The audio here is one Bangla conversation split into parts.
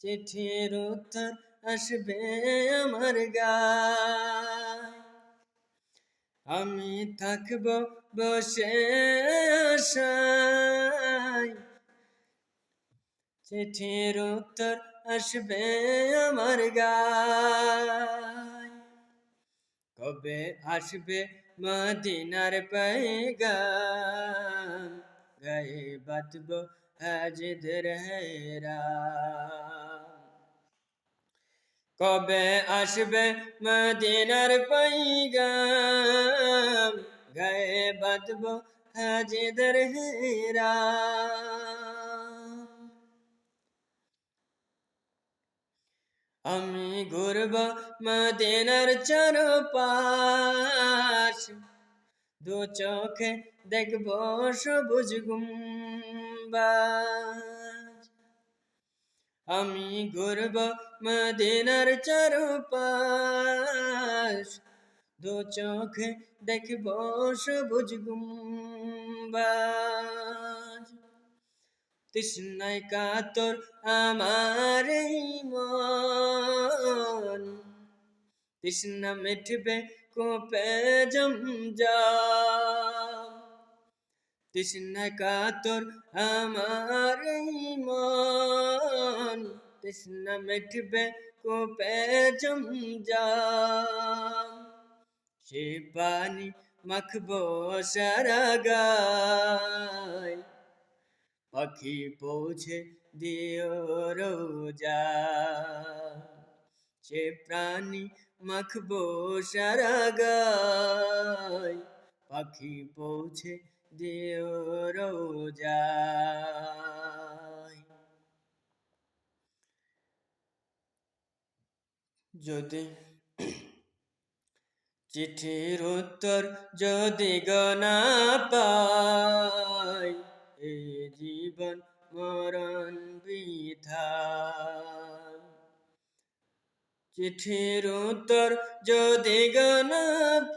চিঠির উত্তর আসবে আমার গা আমি থাকব বসে আশায়। চিঠির উত্তর আসবে আমার গা কবে আসবে মদিনার পাইগা গাই বাঁচব হাজিদের হেরা। কবে আসবে মদিনার পাইগাম গায়ে বাঁধব হাজিদের হেরা। আমি ঘুরব মদিনার চরপাশ। দু চোখে দেখব সবুজ গুম্বা। আমি ঘুরব মদিনার চারপাশ। দু চোখে দেখব সবুজ গুম্বাজ। তৃষ্ণায় কাতর আমার মন। তৃষ্ণা মিটবে কোপে জমজা তৃষ্ণা কাতর আমার মন তৃষ্ণা মিটবে কোপে জমজা সে পানি মাখবো সারা গায় পাখি পৌঁছে দিও রোজা। সে প্রাণী মাখবো সারা গায় পাখি পৌঁছে দিও যদি চিঠির উত্তর যদি গনা পাই এই জীবন মরণ বৃথা। চিঠির উত্তর যদি গনা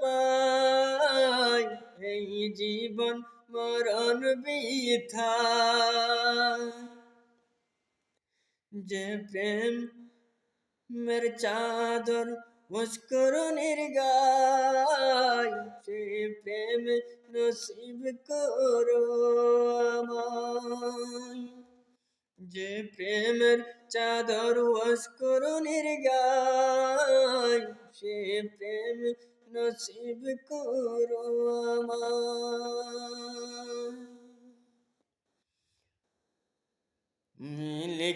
পাই এই জীবন মরণ বৃথা। যে প্রেম মের চাদর মুস্করণের গায় সে প্রেম নসিব করো যে প্রেমের চাদর মুস্করণের গায় সে প্রেম নসিব করো